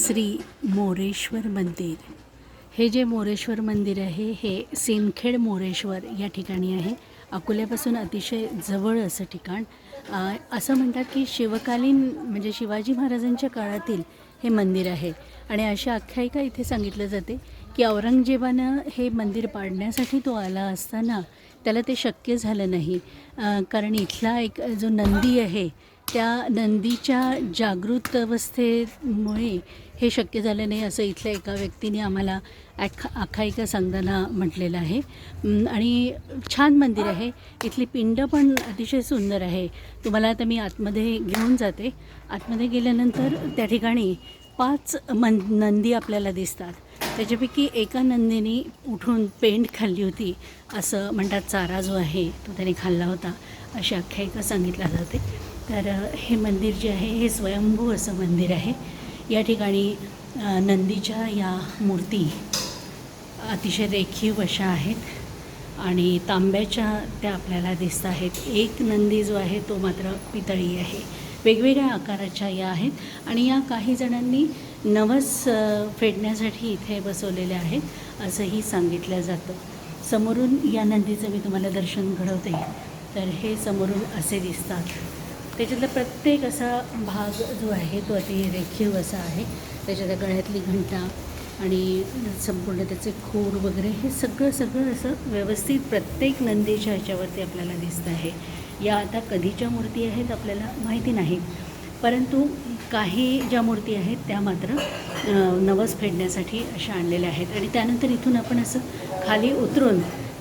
श्री मोरेश्वर मंदिर. हे जे मोरेश्वर मंदिर आहे हे सिमखेड मोरेश्वर या ठिकाणी आहे. अकोल्यापासून अतिशय जवळ असं ठिकाण. असं म्हणतात की शिवकालीन म्हणजे शिवाजी महाराजांच्या काळातील हे मंदिर आहे. आणि अशा आख्यायिका इथे सांगितलं जाते की औरंगजेबानं हे मंदिर पाडण्यासाठी तो आला असताना त्याला ते शक्य झालं नाही. कारण इथला एक जो नंदी आहे त्या नंदीच्या जागृत अवस्थेमुळे हे शक्य झालं नाही असं इथल्या एका व्यक्तीने आम्हाला आख आख्यायिका सांगताना म्हटलेलं आहे. आणि छान मंदिर आहे. इथली पिंड पण अतिशय सुंदर आहे. तुम्हाला आता मी आतमध्ये घेऊन जाते. आतमध्ये गेल्यानंतर त्या ठिकाणी पाच मन नंदी आपल्याला दिसतात. त्याच्यापैकी एका नंदीने उठून पेंट खाल्ली होती. असं म्हणतात चारा जो आहे तो त्याने खाल्ला होता. अशी आख्यायिका सांगितल्या जाते. तर हे मंदिर जे आहे हे स्वयंभू असं मंदिर आहे. या ठिकाणी नंदीच्या या मूर्ती अतिशय रेखीव अशा आहेत आणि तांब्याच्या त्या आपल्याला दिसत आहेत. एक नंदी जो आहे तो मात्र पितळी आहे. वेगवेगळ्या आकाराच्या या आहेत आणि या काही जणांनी नवस फेडण्यासाठी इथे बसवलेल्या आहेत असंही सांगितलं जातं. समोरून या नंदीचं मी तुम्हाला दर्शन घडवते. तर हे समोरून असे दिसतात. त्याच्यातला प्रत्येक असा भाग जो आहे तो अति रेखीव असा आहे. त्याच्यातल्या गळ्यातली घंटा आणि संपूर्ण त्याचे खोर वगैरे हे सगळं सगळं असं व्यवस्थित प्रत्येक नंदीच्या ह्याच्यावरती आपल्याला दिसतं आहे. या आता कधीच्या मूर्ती आहेत आपल्याला माहिती नाही. परंतु काही ज्या मूर्ती आहेत त्या मात्र नवस फेडण्यासाठी अशा आणलेल्या आहेत. आणि त्यानंतर इथून आपण असं खाली उतरून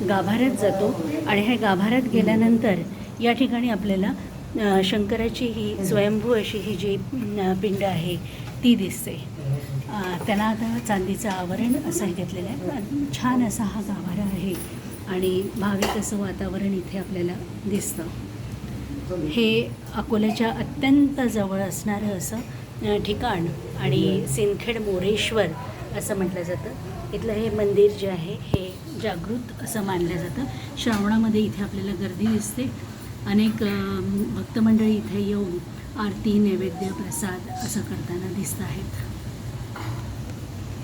गाभाऱ्यात जातो. आणि ह्या गाभाऱ्यात गेल्यानंतर या ठिकाणी आपल्याला शंकराची ही स्वयंभू अशी ही जी पिंड आहे ती दिसते. त्यांना आता चांदीचं आवरण असं घेतलेलं आहे. छान असा हा गाभारा आहे आणि भाविक असं वातावरण इथे आपल्याला दिसतं. हे अकोल्याच्या अत्यंत जवळ असणारं असं ठिकाण आणि सिंदखेड मोरेश्वर असं म्हटलं जातं. इथलं हे मंदिर जे आहे हे जागृत असं मानलं जातं. श्रावणामध्ये इथे आपल्याला गर्दी दिसते. अनेक भक्तमंडळी इथे येऊन आरती नैवेद्य प्रसाद असं करताना दिसत आहेत.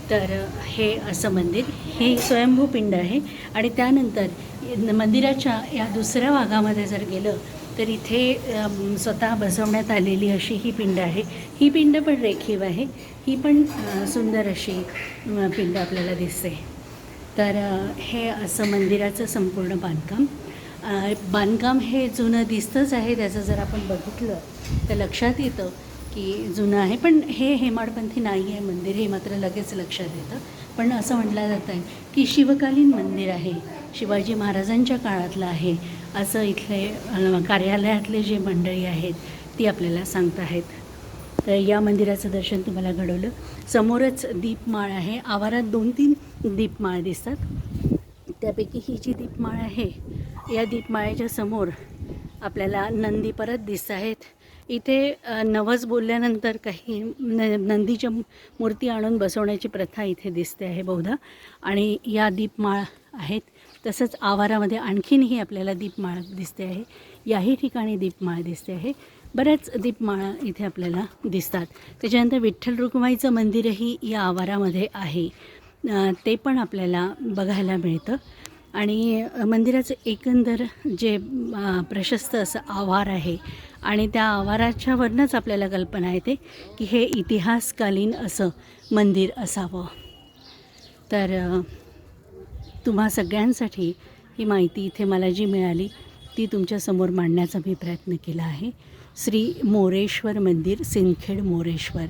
तर हे असं मंदिर हे स्वयंभू पिंड आहे आणि त्यानंतर मंदिराच्या या दुसऱ्या भागामध्ये जर गेलं तर इथे स्वतः बसवण्यात आलेली अशी ही पिंड आहे. ही पिंड पण रेखीव आहे. ही पण सुंदर अशी पिंड आपल्याला दिसते. तर हे असं मंदिराचं संपूर्ण बांधकाम. बांधकाम हे जुनं दिसतंच आहे त्याचं जर आपण बघितलं तर लक्षात येतं की जुनं आहे. पण हे हेमाडपंथी नाही आहे मंदिर हे मात्र लगेच लक्षात येतं. पण असं म्हटलं जातं आहे की शिवकालीन मंदिर आहे शिवाजी महाराजांच्या काळातलं आहे असं इथले कार्यालयातले जे मंडळी आहेत ती आपल्याला सांगत आहेत. तर या मंदिराचं दर्शन तुम्हाला घडवलं. समोरच दीपमाळ आहे. आवारात दोन तीन दीपमाळ दिसतात. त्यापैकी ही जी दीपमाळ आहे या दीपमाळेच्या समोर आपल्याला नंदी परत दिसत आहेत. इथे नवस बोलल्यानंतर काही न नंदीच्या मूर्ती आणून बसवण्याची प्रथा इथे दिसते आहे बहुधा. आणि या दीपमाळ आहेत. तसंच आवारामध्ये आणखीनही आपल्याला दीपमाळ दिसते आहे. याही ठिकाणी दीपमाळ दिसते आहे. बऱ्याच दीपमाळा इथे आपल्याला दिसतात. त्याच्यानंतर विठ्ठल रुक्माईचं मंदिरही या आवारामध्ये आहे. ते पण आपल्याला बघायला मिळतं. आणि मंदिराचं एकंदर जे प्रशस्त असं आवार आहे आणि त्या आवाराच्यावरनंच आपल्याला कल्पना येते की हे इतिहासकालीन असं मंदिर असावं. तर तुम्हा सगळ्यांसाठी ही माहिती इथे मला जी मिळाली ती तुमच्यासमोर मांडण्याचा मी प्रयत्न केला आहे. श्री मोरेश्वर मंदिर सिंदखेड मोरेश्वर.